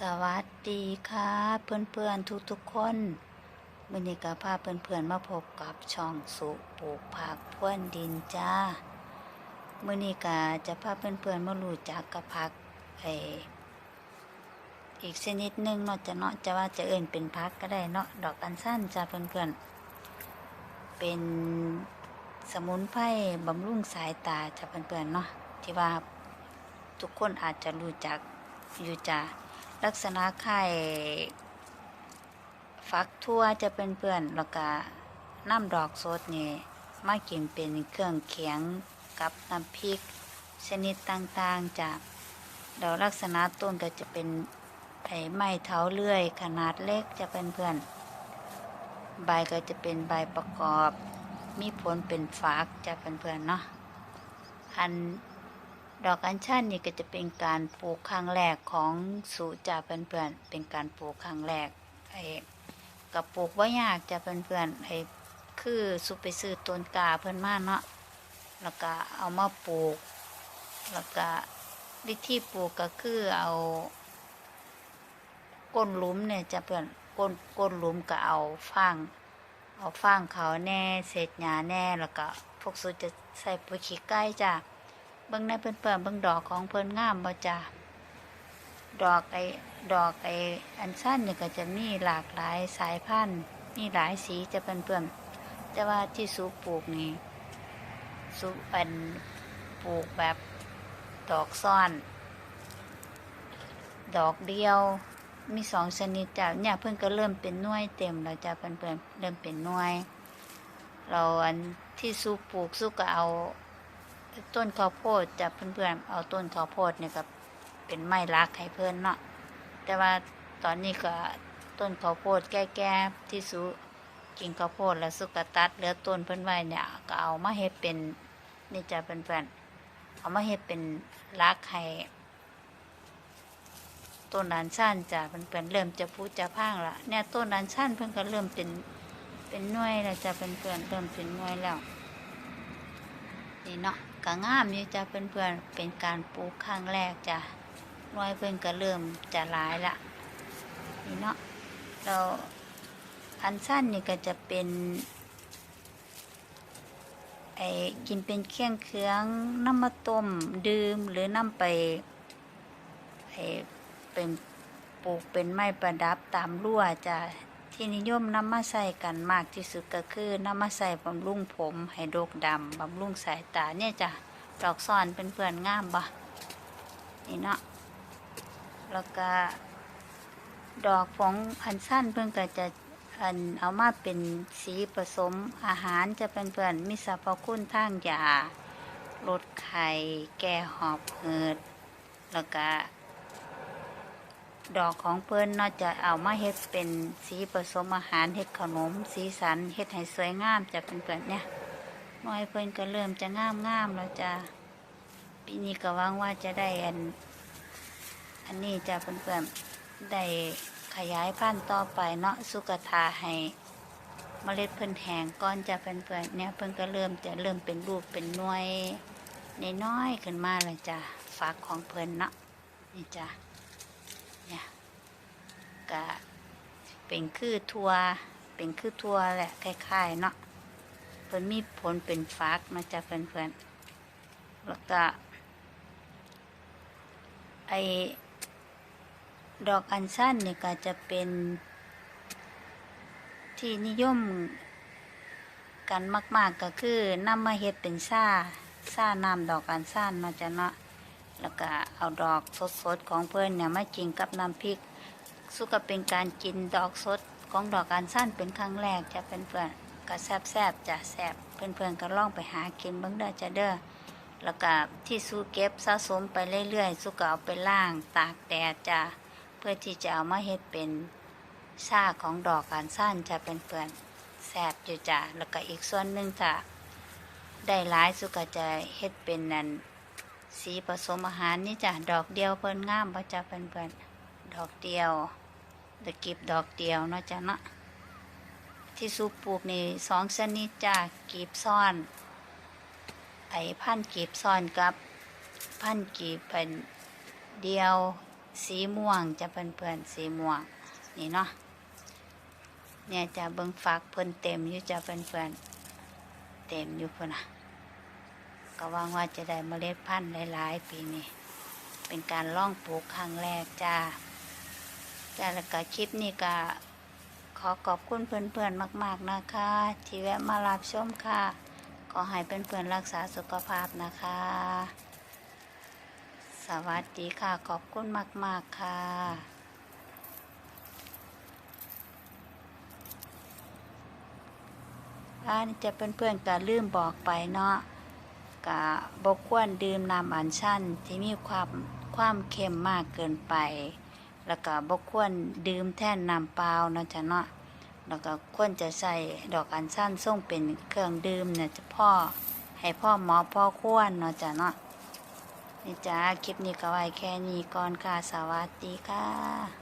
สวัสดีค่ะเพื่อนๆทุกๆคนมื่อนี้ก็พาเพื่อนๆมาพบกับช่องสุปลูกผักพ่วนดินจ้ามื่อนี้ก็จะพาเพื่อนๆมารู้จักกับผักไออีกชนิดหนึ่งเนาะจะเนาะจะว่าจะเอิ่นเป็นผักก็ได้เนาะดอกอัญชันจ้าเพื่อนๆเป็นสมุนไพรบำรุงสายตาจ้าเพื่อนๆเนาะที่ว่าทุกคนอาจจะรู้จักอยู่จ้า ลักษณะไข่ฟักทั่วจะเป็นเพื่อนแล้วก็น้ำดอกสดนี่มากินเป็นเครื่องเคียงกับน้ำพริก ชนิดต่างๆจากดอกลักษณะต้นก็จะเป็นไผ่ไม้เท้าเลื่อย ขนาดเล็กจะเป็นเพื่อนใบก็จะเป็นใบประกอบ มีผลเป็นฝากจะเป็นเพื่อนเนาะอัน ดอกอัญชันนี่ก็จะเป็นการปลูกครั้งแรกของสุจ่าเพื่อนๆเป็นการปลูกครั้งแรกไอ้กับปลูกว่ายากจะเพื่อนๆไอ้คือสุไปซื้อต้นกาเพื่อนมาเนาะแล้วก็เอามาปลูก แล้วก็วิธีปลูกก็คือเอาก้นหลุมเนี่ยจะเพื่อนก้นก้นหลุมก็เอาฟางเอาฟางเขาแน่เศษหญ้าแน่แล้วก็พวกสุจะใส่ปุ๋ยขี้ไก่จ้ะ เบิ่งในเพิ่นเปิ่นเบิ่งดอกของเพิ่นงามบ่จ้าดอกไอ้ดอกไอ้อันสั้นนี่ก็จะมีหลากหลายสายพันธุ์มีหลายสีจะเพิ่นเปิ่นแต่ว่าที่สูปลูกนี่สูเป็นปลูกแบบดอกซ่อน ดอกเดียวมีสองชนิดจ้ะเนี่ยเพิ่นก็เริ่มเป็นน่วยเต็มแล้วจ้ะเพิ่นเพิ่นเริ่มเป็นน่วย เราอันที่สูปลูกสูก็เอา ต้นข้าวโพดจะเพื่อนๆเอาต้นข้าวโพดเนี่ยกับเป็นไม้รักให้เพื่อนเนาะแต่ว่าตอนนี้ก็ต้นข้าวโพดแก่ๆที่สุกินข้าวโพดแล้วสุกตัดเหลือต้นเพื่อนไว้เนี่ยก็เอามาเฮ็ดเป็นนี่จะเพื่อนๆเอามาเฮ็ดเป็นรักให้ต้นนันสั้นจะเพื่อนๆเริ่มจะพูจะพังละเนี่ยต้นนันสั้นเพื่อนก็เริ่มเป็นเป็นน่วยแล้วจะเพื่อนๆเริ่มเป็นน่วยแล้วนี่เนาะ ก็งามอยู่จ้ะเพื่อนๆ เป็นการปลูกครั้งแรกจ้ะน้อยเพื่อนก็เริ่มจะหลายละนี่เนาะเราอันสั้นนี่ก็จะเป็นไอ้กินเป็นเครื่องเคืองน้ำมาต้มดื่มหรือน้ำไปไอ้เป็นปลูกเป็นไม้ประดับตามรั้วจ้ะ ที่นิยมนำมาใส่กันมากที่สุดก็คือนำมาใส่บำรุงผมให้โดกดำบำรุงสายตาเนี่ยจ้ะดอกซ่อนเป็นเพื่อนงามบ่นี่เนาะแล้วก็ดอกของอันสั้นเพื่อนก็จะอันเอามาเป็นสีผสมอาหารจะเป็นเพื่อนมีสรรพคุณทางยาลดไข้แก้หอบเหืดแล้วก็ ดอกของเพิ่นนอกจากเอามาเฮ็ดเป็นสีผสมอาหารเฮ็ดขนม สีสันเฮ็ดให้สวยงามจะเป็นเปิดเนี่ยน้อยเพิ่นก็เริ่มจะงามงามแล้วจ้ะปีนี้ก็หวังว่าจะได้อัน อันนี้จะเป็นเปิดได้ขยายพันธุ์ต่อไปเนาะสุกทาให้เมล็ดเพิ่นแห้งก่อนจะเป็นเปิดเนี่ยเพิ่นก็เริ่มจะเริ่มเป็นรูปเป็นหน่วยน้อยๆขึ้นมาเลยจ้ะฝากของเพิ่นเนาะนี่จ้ะ ก็เป็นคือทัวเป็นคือทัวแหละคล้ายๆเนาะเพิ่นมีผลเป็นฟักมาจากเพื่อนๆแล้วก็ไอดอกอัญชันเนี่ยก็จะเป็นที่นิยมกันมาก ๆก็คือนำมาเฮ็ดเป็นซ่าซ่าน้ำดอกอัญชันมาจะเนาะแล้วก็เอาดอกสดๆของเพื่อนเนี่ยมากินกับน้ำพริก สุก็เป็นการกินดอกสดของดอกการสั้นเป็นครั้งแรกจะเป็นเพื่อนก็แซบๆจะแซบเพื่อนๆก็ล่องไปหากินเบิ้งเด้อจะเด้อแล้วก็ที่สู้เก็บสะสมไปเรื่อยๆสุก็เอาไปล่างตากแดดจะเพื่อที่จะเอามาเฮ็ดเป็นชาของดอกการสั้นจะเป็นเพื่อนแซบอยู่จ้ะแล้วก็อีกส่วนหนึ่งจะได้หลายสุก็จะเฮ็ดเป็นนั่นสีผสมอาหารนี่จ้ะดอกเดียวเพิ่นงามบ่จ้ะเพิ่นเพิ่นดอกเดียว ตะกิบดอกเดียวเนาะจ้ะเนาะที่สูปลูกนี่สองชนิดจ้ะกีบซ่อน ไอ้พันธุ์กีบซ่อนกับ พันธุ์กีบเป็นเดียวสีม่วงจะเป็นเพื่อนๆสีม่วงนี่เนาะเนี่ยจะเบิ่งฝักเพิ่นเต็มอยู่จะเป็นเพื่อนๆเต็มอยู่พุ่นนะก็วังว่าจะได้เมล็ดพันธุ์หลายๆ ปีนี้เป็นการล่องปลูกครั้งแรกจ้า จ้าแล้วก็คลิปนี้ก็ขอขอบคุณเพื่อนๆมาก ๆนะคะ ที่แวะมารับชมค่ะ ขอให้เพื่อนๆรักษาสุขภาพนะคะ สวัสดีค่ะ ขอบคุณมาก ๆ ค่ะอันนี้จะเป็นเพื่อนๆก็ลืมบอกไปเนาะกะบกควรดื่มน้ำอัญชันที่มีความความเค็มมากเกินไป แล้วก็บกควรดื่มแท่นน้ำเปล่าเนาะจ้ะเนาะแล้วก็ควรจะใส่ดอกอัญชันส่งเป็นเครื่องดื่มเนี่ยจะพ่อให้พ่อหมอพ่อควรเนาะจ้ะเนาะนี่จ้าคลิปนี้ก็ไว้แค่นี้ก่อนค่ะสวัสดีค่ะ